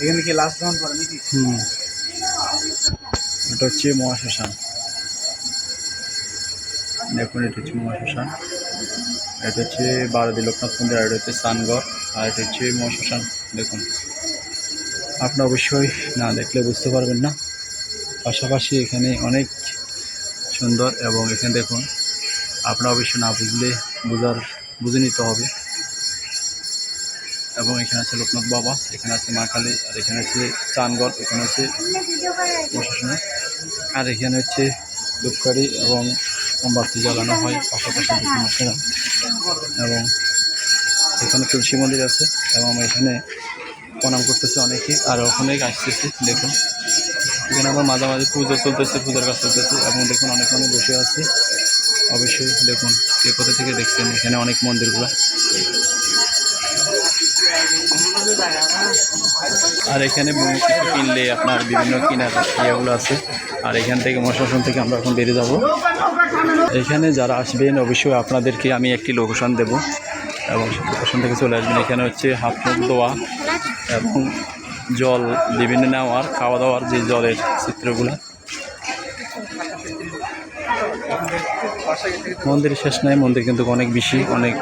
এখানে কি লাস্ট গ্রহণ করে নাকি? হুম। এটা হচ্ছে মহাশ্মশান। দেখুন, এটা হচ্ছে মহাশ্মশান। এটা হচ্ছে বারোদি লোকনাথ মন্দির, আর এটা হচ্ছে সানগড় আর এটা হচ্ছে মহাশ্মশান। দেখুন। আপনি অবশ্যই না দেখলে বুঝতে পারবেন না। পাশাপাশি এখানে অনেক সুন্দর এবং এখানে দেখুন আপনার অবশ্যই না বুঝলে বোঝার, বুঝে নিতে হবে। এবং এখানে আছে লোকনাথ বাবা, এখানে আছে মা কালী, আর এখানে আছে চানগড়, এখানে আছে প্রশাসনে আর এখানে হচ্ছে ধূপকাঠি এবং মোমবাতি জ্বালানো হয়, পাশাপাশি এবং এখানে তুলসী মন্দির আছে, এবং এখানে প্রণাম করতেছে অনেকে, আর ওখানে আসতেছে, দেখুন। এখানে আমার মাঝামাঝি পুজো চলতেছে, পূজার কাজ চলতেছে, এবং দেখুন অনেক মানুষ বসে আছে। অবশ্যই দেখুন কে কোথা থেকে দেখছেন, এখানে অনেক মন্দিরগুলো। আর এখানে কিছু কিনলে আপনার বিভিন্ন কেনার ইয়েগুলো আছে। আর এখান থেকে মশাসন থেকে আমরা এখন বেরিয়ে যাব। এখানে যারা আসবেন, অবশ্যই আপনাদেরকে আমি একটি লোকেশন দেব। এবং লোকেশন থেকে চলে আসবেন। এখানে হচ্ছে হাত মুখ ধোয়া এবং জল, বিভিন্ন নেওয়ার, খাওয়া দাওয়ার যে জলের চিত্রগুলো। মন্দির শেষ নাই মন্দির কিন্তু অনেক বেশি অনেক